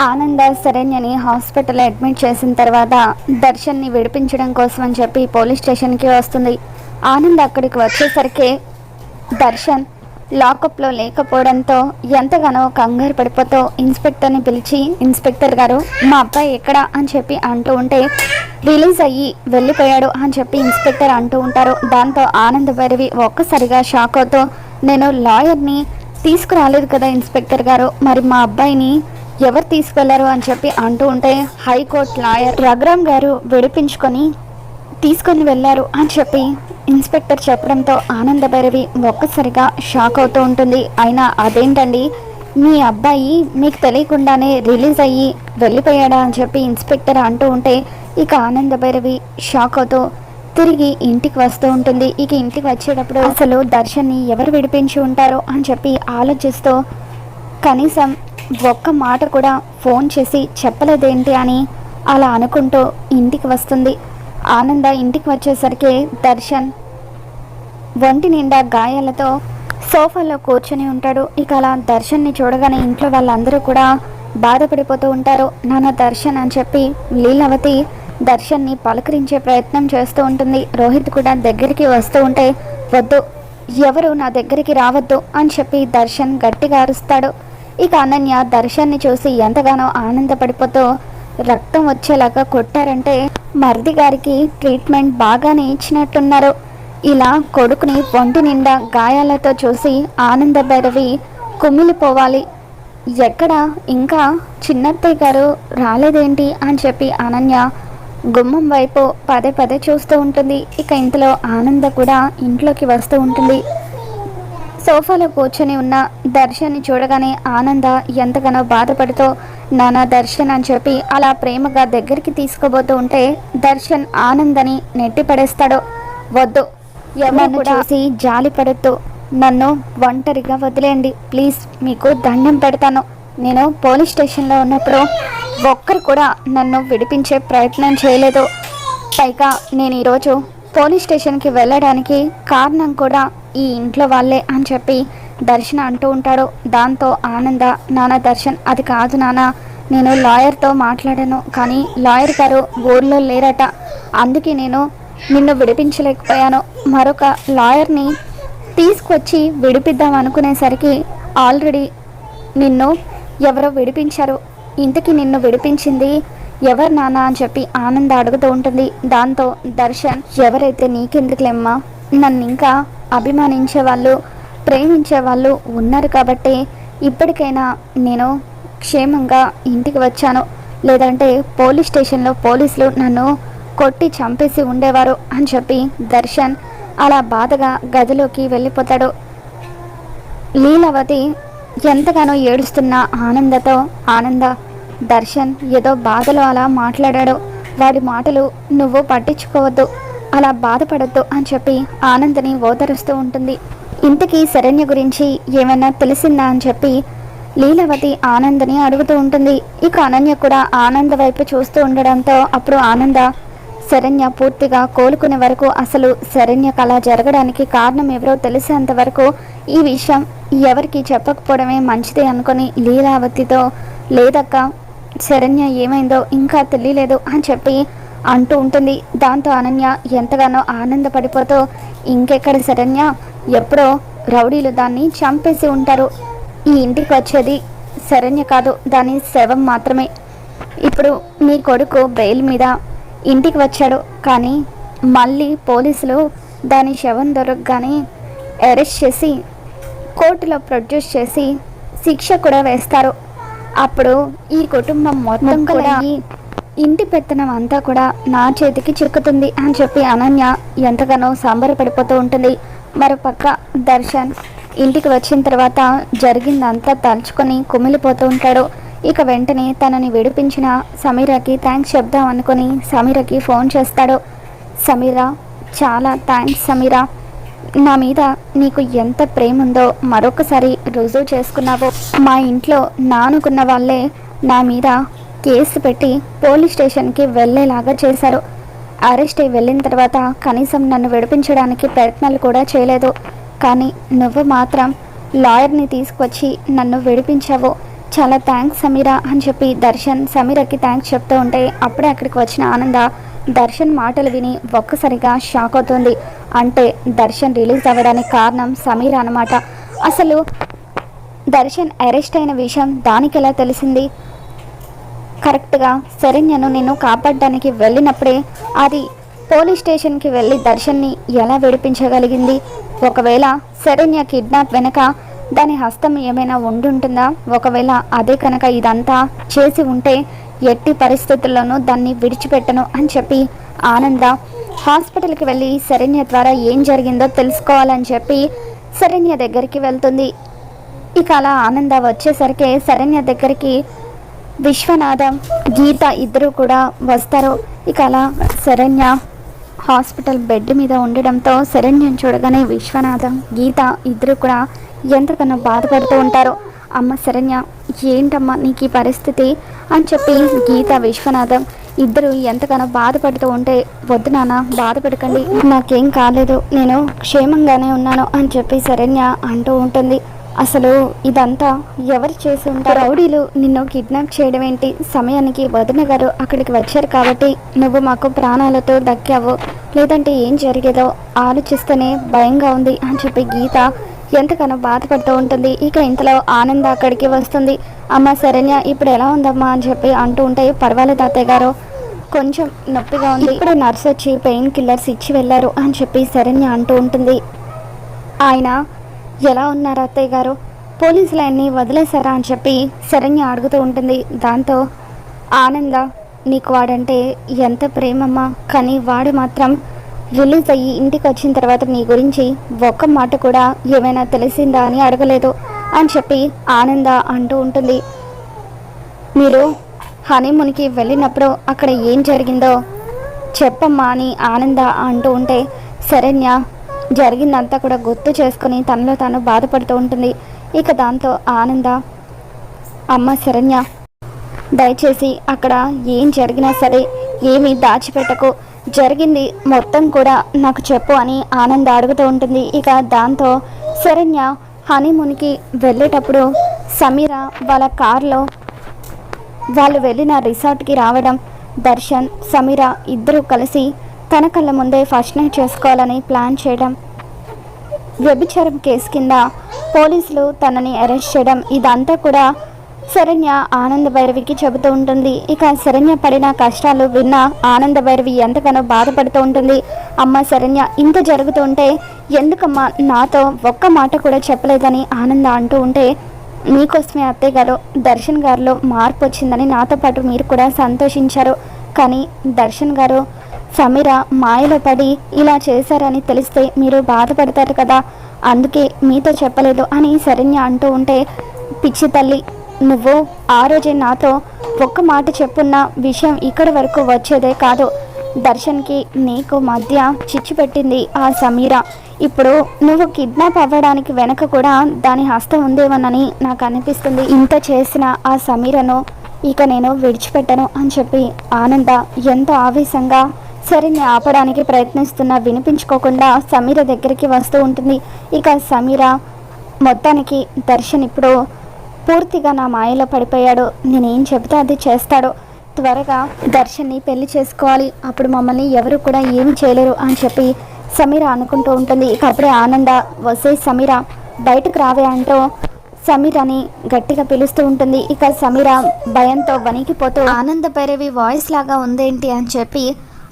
ఆనంద శరణ్యని hospital admit చేసిన తర్వాత దర్శన్ని విడిపించడం కోసం అని చెప్పి పోలీస్ స్టేషన్కి వస్తుంది. ఆనంద్ అక్కడికి వచ్చేసరికి దర్శన్ లాకప్లో లేకపోవడంతో ఎంతగానో కంగారు పడిపోతూ ఇన్స్పెక్టర్ని పిలిచి ఇన్స్పెక్టర్ గారు మా అబ్బాయి ఎక్కడ? అని చెప్పి అంటూ ఉంటే రిలీజ్ అయ్యి వెళ్ళిపోయాడు అని చెప్పి ఇన్స్పెక్టర్ అంటూ ఉంటారు. దాంతో ఆనంద్ భైరవి ఒక్కసారిగా షాక్ అవుతూ నేను లాయర్ని తీసుకురాలేదు కదా ఇన్స్పెక్టర్ గారు మరి మా అబ్బాయిని ఎవరు తీసుకెళ్ళారు అని చెప్పి అంటూ ఉంటే హైకోర్టు లాయర్ రఘురామ్ గారు విడిపించుకొని తీసుకొని వెళ్ళారు అని చెప్పి ఇన్స్పెక్టర్ చెప్పడంతో ఆనందభైరవి ఒక్కసారిగా షాక్ అవుతూ ఉంటుంది. అయినా అదేంటండి? మీ అబ్బాయి మీకు తెలియకుండానే రిలీజ్ అయ్యి వెళ్ళిపోయాడా అని చెప్పి ఇన్స్పెక్టర్ అంటూ ఉంటే ఇక ఆనందభైరవి షాక్ అవుతూ తిరిగి ఇంటికి వస్తూ ఉంటుంది. ఇక ఇంటికి వచ్చేటప్పుడు అసలు దర్శన్ని ఎవరు విడిపించి ఉంటారో అని చెప్పి ఆలోచిస్తూ కనీసం ఒక్క మాట కూడా ఫోన్ చేసి చెప్పలేదేంటి అని అలా అనుకుంటూ ఇంటికి వస్తుంది. ఆనంద ఇంటికి వచ్చేసరికి దర్శన్ ఒంటి నిండా గాయాలతో సోఫాలో కూర్చొని ఉంటాడు. ఇక అలా దర్శన్ని చూడగానే ఇంట్లో వాళ్ళందరూ కూడా బాధపడిపోతూ ఉంటారు. నాన్న దర్శన్ అని చెప్పి లీలావతి దర్శన్ని పలకరించే ప్రయత్నం చేస్తూ ఉంటుంది. రోహిత్ కూడా దగ్గరికి వస్తూ ఉంటే వద్దు ఎవరు నా దగ్గరికి రావద్దు అని చెప్పి దర్శన్ గట్టిగా అరుస్తాడు. ఇక అనన్య దర్శన్ని చూసి ఎంతగానో ఆనందపడిపోతూ రక్తం వచ్చేలాగా కొట్టారంటే మరిది గారికి ట్రీట్మెంట్ బాగానే ఇచ్చినట్టున్నారు. ఇలా కొడుకుని ఒంటి నిండా గాయాలతో చూసి ఆనంద భైరవి కుమిలిపోవాలి. ఎక్కడ ఇంకా చిన్నత్తయ్య గారు రాలేదేంటి అని చెప్పి అనన్య గుమ్మం వైపు పదే పదే చూస్తూ ఉంటుంది. ఇక ఇంతలో ఆనంద కూడా ఇంట్లోకి వస్తూ ఉంటుంది. సోఫాలో కూర్చొని ఉన్న దర్శన్ని చూడగానే ఆనంద ఎంతగానో బాధపడుతూ నానా దర్శన్ అని చెప్పి అలా ప్రేమగా దగ్గరికి తీసుకోబోతూ ఉంటే దర్శన్ ఆనందని నెట్టి పడేస్తాడు వద్దు ఎవరిని చూసి జాలి పడుతూ నన్ను ఒంటరిగా వదిలేయండి. ప్లీజ్ మీకు దండం పెడతాను. నేను పోలీస్ స్టేషన్లో ఉన్నప్పుడు ఒక్కరు కూడా నన్ను విడిపించే ప్రయత్నం చేయలేదు. పైగా నేను ఈరోజు పోలీస్ స్టేషన్కి వెళ్ళడానికి కారణం కూడా ఈ ఇంట్లో వాళ్ళే అని చెప్పి దర్శన్ అంటూ ఉంటాడు. దాంతో ఆనంద నాన్న దర్శన్ అది కాదు నాన్న నేను లాయర్తో మాట్లాడాను కానీ లాయర్ గారు ఊర్లో లేరట. అందుకే నేను నిన్ను విడిపించలేకపోయాను. మరొక లాయర్ని తీసుకొచ్చి విడిపిద్దాం అనుకునేసరికి ఆల్రెడీ నిన్ను ఎవరో విడిపించారు. ఇంతకీ నిన్ను విడిపించింది ఎవరు నాన్న అని చెప్పి ఆనంద అడుగుతూ ఉంటుంది. దాంతో దర్శన్ ఎవరైతే నీకెందుకులేమ్మా? నన్ను ఇంకా అభిమానించే వాళ్ళు ప్రేమించే వాళ్ళు ఉన్నారు కాబట్టి ఇప్పటికైనా నేను క్షేమంగా ఇంటికి వచ్చాను. లేదంటే పోలీస్ స్టేషన్లో పోలీసులు నన్ను కొట్టి చంపేసి ఉండేవారు అని చెప్పి దర్శన్ అలా బాధగా గదిలోకి వెళ్ళిపోతాడు. లీలావతి ఎంతగానో ఏడుస్తున్న ఆనందతో ఆనంద దర్శన్ ఏదో బాధలో అలా మాట్లాడాడు. వాడి మాటలు నువ్వు పట్టించుకోవద్దు. అలా బాధపడద్దు అని చెప్పి ఆనందని ఓదరుస్తూ ఉంటుంది. ఇంతకీ శరణ్య గురించి ఏమైనా తెలిసిందా అని చెప్పి లీలవతి ఆనందని అడుగుతూ ఉంటుంది. ఇక అనన్య కూడా ఆనంద వైపు చూస్తూ ఉండడంతో అప్పుడు ఆనంద శరణ్య పూర్తిగా కోలుకునే వరకు అసలు శరణ్య కళ జరగడానికి కారణం ఎవరో తెలిసేంత వరకు ఈ విషయం ఎవరికి చెప్పకపోవడమే మంచిది అనుకొని లీలావతితో లేదక్క శరణ్య ఏమైందో ఇంకా తెలియలేదు అని చెప్పి అంటూ ఉంటుంది. దాంతో అనన్య ఎంతగానో ఆనందపడిపోతూ ఇంకెక్కడ శరణ్య? ఎప్పుడో రౌడీలు దాన్ని చంపేసి ఉంటారు. ఈ ఇంటికి వచ్చేది శరణ్య కాదు దాని శవం మాత్రమే. ఇప్పుడు మీ కొడుకు బెయిల్ మీద ఇంటికి వచ్చాడు. కానీ మళ్ళీ పోలీసులు దాని శవం దొరకగానే అరెస్ట్ చేసి కోర్టులో ప్రొడ్యూస్ చేసి శిక్ష కూడా వేస్తారు. అప్పుడు ఈ కుటుంబం మొత్తం కూడా ఇంటి పెత్తనం అంతా కూడా నా చేతికి చిక్కుతుంది అని చెప్పి అనన్య ఎంతగానో సంబరపడిపోతూ ఉంటుంది. మరోపక్క దర్శన్ ఇంటికి వచ్చిన తర్వాత జరిగిందంతా తలుచుకొని కుమిలిపోతూ ఉంటాడు. ఇక వెంటనే తనని విడిపించిన సమీరకి థ్యాంక్స్ చెప్దాం అనుకొని సమీరకి ఫోన్ చేస్తాడు. సమీర చాలా థ్యాంక్స్ సమీర. నా మీద నీకు ఎంత ప్రేమ ఉందో మరొకసారి రుజువు చేసుకున్నావో. మా ఇంట్లో నానుకున్న వాళ్ళే నా మీద కేసు పెట్టి పోలీస్ స్టేషన్కి వెళ్ళేలాగా చేశారు. అరెస్ట్ అయి వెళ్ళిన తర్వాత కనీసం నన్ను విడిపించడానికి ప్రయత్నాలు కూడా చేయలేదు. కానీ నువ్వు మాత్రం లాయర్ని తీసుకొచ్చి నన్ను విడిపించావు. చాలా థ్యాంక్స్ సమీర అని చెప్పి దర్శన్ సమీరకి థ్యాంక్స్ చెప్తూ ఉంటే అప్పుడే అక్కడికి వచ్చిన ఆనంద దర్శన్ మాటలు విని ఒక్కసారిగా షాక్ అవుతుంది. అంటే దర్శన్ రిలీజ్ అవ్వడానికి కారణం సమీర్ అన్నమాట. అసలు దర్శన్ అరెస్ట్ అయిన విషయం దానికి ఎలా తెలిసింది? కరెక్ట్గా శరణ్యను నేను కాపాడడానికి వెళ్ళినప్పుడే అది పోలీస్ స్టేషన్కి వెళ్ళి దర్శన్ని ఎలా విడిపించగలిగింది? ఒకవేళ శరణ్య కిడ్నాప్ వెనక దాని హస్తం ఏమైనా ఉండుంటుందా? ఒకవేళ అదే కనుక ఇదంతా చేసి ఉంటే ఎట్టి పరిస్థితుల్లోనూ దాన్ని విడిచిపెట్టను అని చెప్పి ఆనంద హాస్పిటల్కి వెళ్ళి శరణ్య ద్వారా ఏం జరిగిందో తెలుసుకోవాలని చెప్పి శరణ్య దగ్గరికి వెళ్తుంది. ఇక అలా ఆనంద వచ్చేసరికి శరణ్య దగ్గరికి విశ్వనాథం గీత ఇద్దరు కూడా వస్తారు. ఇక అలా శరణ్య హాస్పిటల్ బెడ్ మీద ఉండడంతో శరణ్యం చూడగానే విశ్వనాథం గీత ఇద్దరు కూడా ఎంతకన్నా బాధపడుతూ ఉంటారు. అమ్మ శరణ్య ఏంటమ్మా నీకు ఈ పరిస్థితి? అని చెప్పి గీత విశ్వనాథం ఇద్దరు ఎంతగానో బాధపడుతూ ఉంటే వద్దు నాన్న బాధపడకండి. నాకేం కాలేదు. నేను క్షేమంగానే ఉన్నాను అని చెప్పి శరణ్య అంటూ ఉంటుంది. అసలు ఇదంతా ఎవరు చేసి ఉంటారు? రౌడీలు నిన్ను కిడ్నాప్ చేయడం ఏంటి సమయానికి వదిన గారు అక్కడికి వచ్చారు కాబట్టి నువ్వు మాకు ప్రాణాలతో దక్కావు. లేదంటే ఏం జరిగేదో ఆలోచిస్తేనే భయంగా ఉంది అని చెప్పి గీత ఎంతగానో బాధపడుతూ ఉంటుంది. ఇక ఇంతలో ఆనంద అక్కడికి వస్తుంది. అమ్మ శరణ్య ఇప్పుడు ఎలా ఉందమ్మా అని చెప్పి అంటూ ఉంటే పర్వాలేదు అత్తయ్య గారు కొంచెం నొప్పిగా ఉంది. ఇప్పుడు నర్స్ వచ్చి పెయిన్ కిల్లర్స్ ఇచ్చి వెళ్ళారు అని చెప్పి శరణ్య అంటూ ఉంటుంది. ఆయన ఎలా ఉన్నారు అత్తయ్య గారు? పోలీసులు ఆయన్ని వదిలేశారా? అని చెప్పి శరణ్య అడుగుతూ ఉంటుంది. దాంతో ఆనంద నీకు వాడంటే ఎంత ప్రేమమ్మా. కానీ వాడు మాత్రం రిలీజ్ అయ్యి ఇంటికి వచ్చిన తర్వాత నీ గురించి ఒక్క మాట కూడా ఏమైనా తెలిసిందా అని అడగలేదు అని చెప్పి ఆనంద అంటూ ఉంటుంది. మీరు హనీమూన్కి వెళ్ళినప్పుడు అక్కడ ఏం జరిగిందో చెప్పమ్మా అని ఆనంద అంటూ ఉంటే శరణ్య జరిగిందంతా కూడా గుర్తు చేసుకుని తనలో తాను బాధపడుతూ ఉంటుంది. ఇక దాంతో ఆనంద అమ్మ శరణ్య దయచేసి అక్కడ ఏం జరిగినా సరే ఏమీ దాచిపెట్టకు. జరిగింది. మొత్తం కూడా నాకు చెప్పు అని ఆనంద్ అడుగుతూ ఉంటుంది. ఇక దాంతో శరణ్య హనీమూన్కి వెళ్ళేటప్పుడు సమీర వాళ్ళ కారులో వాళ్ళు వెళ్ళిన రిసార్ట్కి రావడం దర్శన్ సమీర ఇద్దరూ కలిసి తన కళ్ళ ముందే ఫస్ట్ నైట్ చేసుకోవాలని ప్లాన్ చేయడం వ్యభిచారం కేసు కింద పోలీసులు తనని అరెస్ట్ చేయడం ఇదంతా కూడా శరణ్య ఆనంద భైరవికి చెబుతూ ఉంటుంది. ఇక శరణ్య పడిన కష్టాలు విన్న ఆనంద భైరవి ఎంతగానో బాధపడుతూ ఉంటుంది. అమ్మ శరణ్య ఇంత జరుగుతుంటే ఎందుకమ్మా నాతో ఒక్క మాట కూడా చెప్పలేదని ఆనంద అంటూ ఉంటే మీకోసమే అత్తయ్య గారు దర్శన్ గారిలో మార్పు వచ్చిందని నాతో పాటు మీరు కూడా సంతోషించారు. కానీ దర్శన్ గారు సమీర మాయలో పడి ఇలా చేశారని తెలిస్తే మీరు బాధపడతారు కదా. అందుకే మీతో చెప్పలేదు అని శరణ్య అంటూ ఉంటే పిచ్చి తల్లి నువ్వు ఆ రోజే నాతో ఒక్క మాట చెప్పున్న విషయం ఇక్కడి వరకు వచ్చేదే కాదు. దర్శన్కి నీకు మధ్య చిచ్చు పెట్టింది ఆ సమీర. ఇప్పుడు నువ్వు కిడ్నాప్ అవ్వడానికి వెనక కూడా దాని హస్తం ఉందేమోనని నాకు అనిపిస్తుంది. ఇంత చేసిన ఆ సమీరను ఇక నేను విడిచిపెట్టను అని చెప్పి ఆనంద ఎంతో ఆవేశంగా సరిని ఆపడానికి ప్రయత్నిస్తున్నా వినిపించుకోకుండా సమీర దగ్గరికి వస్తూ ఉంటుంది. ఇక సమీర మొత్తానికి దర్శన్ ఇప్పుడు పూర్తిగా నా మాయలో పడిపోయాడు. నేనేం చెబితే అది చేస్తాడు. త్వరగా దర్శన్ని పెళ్ళి చేసుకోవాలి. అప్పుడు మమ్మల్ని ఎవరు కూడా ఏమి చేయలేరు అని చెప్పి సమీర అనుకుంటూ ఉంటుంది. ఇక అప్పుడే ఆనంద వసే సమీర బయటకు రావే అంటూ సమీరని గట్టిగా పిలుస్తూ ఉంటుంది. ఇక సమీర భయంతో వణికిపోతూ ఆనంద భైరవి వాయిస్ లాగా ఉందేంటి? అని చెప్పి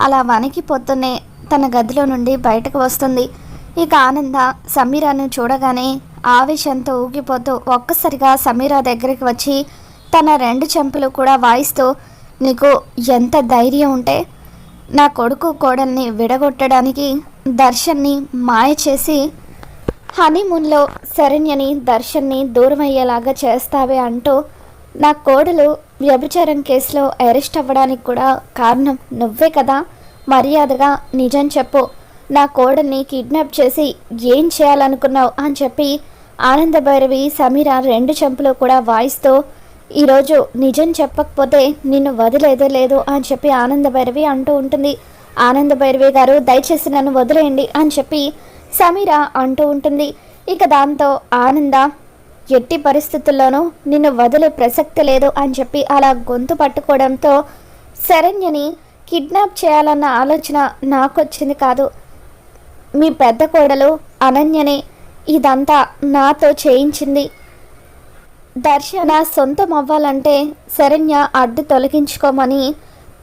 అలా వణికిపోతూనే తన గదిలో నుండి బయటకు వస్తుంది. ఇక ఆనంద సమీరాను చూడగానే ఆవేశంతో ఊగిపోతూ ఒక్కసారిగా సమీరా దగ్గరికి వచ్చి తన రెండు చెంపులు కూడా వాయిస్తూ నీకు ఎంత ధైర్యం ఉంటే నా కొడుకు కోడల్ని విడగొట్టడానికి దర్శన్ని మాయ చేసి హనీమూన్లో శరణ్యని దర్శన్ని దూరం అయ్యేలాగా చేస్తావే అంటూ నా కోడలు వ్యభిచారం కేసులో అరెస్ట్ అవ్వడానికి కూడా కారణం నువ్వే కదా. మర్యాదగా నిజం చెప్పు. నా కోడల్ని కిడ్నాప్ చేసి ఏం చేయాలనుకున్నావు అని చెప్పి ఆనంద భైరవి సమీర రెండు చెంపులు కూడా వాయిస్తూ ఈరోజు నిజం చెప్పకపోతే నిన్ను వదిలేదే లేదు అని చెప్పి ఆనంద భైరవి అంటూ ఉంటుంది. ఆనంద భైరవి గారు దయచేసి నన్ను వదిలేయండి అని చెప్పి సమీర అంటూ ఉంటుంది. ఇక దాంతో ఆనంద ఎట్టి పరిస్థితుల్లోనూ నిన్ను వదిలే ప్రసక్తి లేదు అని చెప్పి అలా గొంతు పట్టుకోవడంతో శరణ్యని కిడ్నాప్ చేయాలన్న ఆలోచన నాకు వచ్చింది కాదు. మీ పెద్ద కోడలు అనన్యని ఇదంతా నాతో చేయించింది. దర్శన సొంతం అవ్వాలంటే శరణ్య అడ్డు తొలగించుకోమని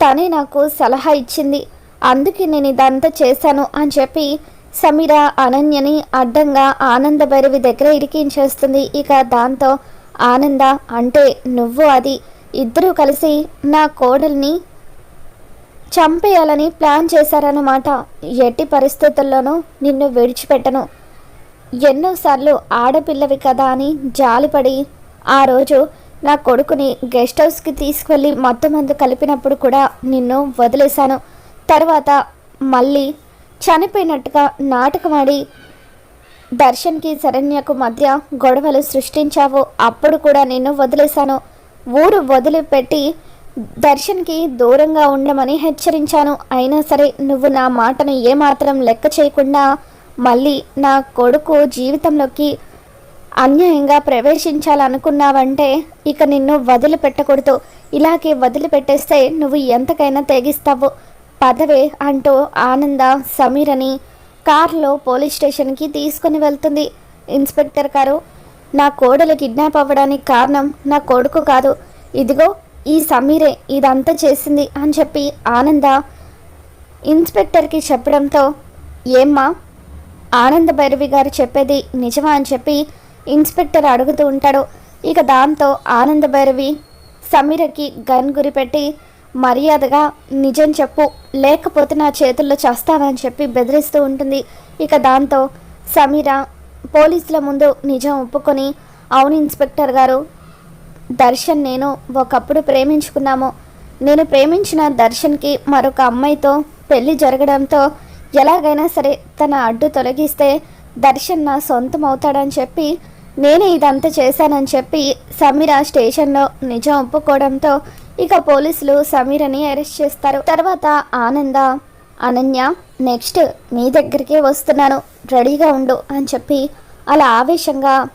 తనే నాకు సలహా ఇచ్చింది. అందుకే నేను ఇదంతా చేశాను అని చెప్పి సమీర అనన్యని అడ్డంగా ఆనంద భైరవి దగ్గర ఇరికించేస్తుంది. ఇక దాంతో ఆనంద అంటే నువ్వు అది ఇద్దరూ కలిసి నా కోడల్ని చంపేయాలని ప్లాన్ చేశారన్నమాట. ఎట్టి పరిస్థితుల్లోనూ నిన్ను విడిచిపెట్టను. ఎన్నోసార్లు ఆడపిల్లవి కదా అని జాలిపడి ఆ రోజు నా కొడుకుని గెస్ట్ హౌస్కి తీసుకువెళ్ళి మొత్తం మందు కలిపినప్పుడు కూడా నిన్ను వదిలేశాను. తర్వాత మళ్ళీ చనిపోయినట్టుగా నాటకమాడి దర్శన్కి శరణ్యకు మధ్య గొడవలు సృష్టించావు. అప్పుడు కూడా నిన్ను వదిలేశాను. ఊరు వదిలిపెట్టి దర్శన్కి దూరంగా ఉండమని హెచ్చరించాను. అయినా సరే నువ్వు నా మాటను ఏమాత్రం లెక్క చేయకుండా మళ్ళీ నా కొడుకు జీవితంలోకి అన్యాయంగా ప్రవేశించాలనుకున్నావంటే ఇక నిన్ను వదిలిపెట్టకూడదు. ఇలాగే వదిలిపెట్టేస్తే నువ్వు ఎంతకైనా తెగిస్తావు. పదవే అంటూ ఆనంద సమీరని కారులో పోలీస్ స్టేషన్కి తీసుకుని వెళ్తుంది. ఇన్స్పెక్టర్ గారు నా కోడలు కిడ్నాప్ అవ్వడానికి కారణం నా కొడుకు కాదు. ఇదిగో ఈ సమీరే ఇదంతా చేసింది అని చెప్పి ఆనంద ఇన్స్పెక్టర్కి చెప్పడంతో ఏమ్మా ఆనంద భైరవి గారు చెప్పేది నిజమా అని చెప్పి ఇన్స్పెక్టర్ అడుగుతూ ఉంటాడు. ఇక దాంతో ఆనంద భైరవి సమీరకి గన్ గురిపెట్టి మర్యాదగా నిజం చెప్పు లేకపోతే నా చేతుల్లో చేస్తానని చెప్పి బెదిరిస్తూ ఉంటుంది. ఇక దాంతో సమీర పోలీసుల ముందు నిజం ఒప్పుకొని అవును ఇన్స్పెక్టర్ గారు దర్శన్ నేను ఒకప్పుడు ప్రేమించుకున్నాము. నేను ప్రేమించిన దర్శన్కి మరొక అమ్మాయితో పెళ్ళి జరగడంతో ఎలాగైనా సరే తన అడ్డు తొలగిస్తే దర్శన్ నా సొంతం అవుతాడని చెప్పి నేనే ఇదంతా చేశానని చెప్పి సమీర స్టేషన్లో నిజం ఒప్పుకోవడంతో ఇక పోలీసులు సమీరని అరెస్ట్ చేస్తారు. తర్వాత ఆనంద అనన్య నెక్స్ట్ మీ దగ్గరికే వస్తున్నాను రెడీగా ఉండు అని చెప్పి అలా ఆవేశంగా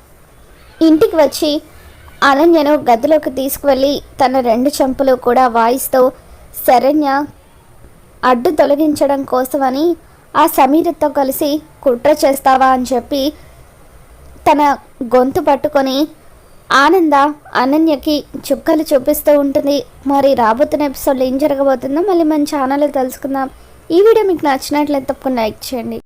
ఇంటికి వచ్చి అనన్యను గదిలోకి తీసుకువెళ్ళి తన రెండు చెంపులు కూడా వాయిస్తూ శరణ్య అడ్డు తొలగించడం కోసమని ఆ సమీరతో కలిసి కుట్ర చేస్తావా అని చెప్పి తన గొంతు పట్టుకొని ఆనంద అనన్యకి చుక్కలు చూపిస్తూ ఉంటుంది. మరి రాబోతున్న ఎపిసోడ్లో ఏం జరగబోతుందో మళ్ళీ మన ఛానల్లో తెలుసుకుందాం. ఈ వీడియో మీకు నచ్చినట్లయితే తప్పకుండా లైక్ చేయండి.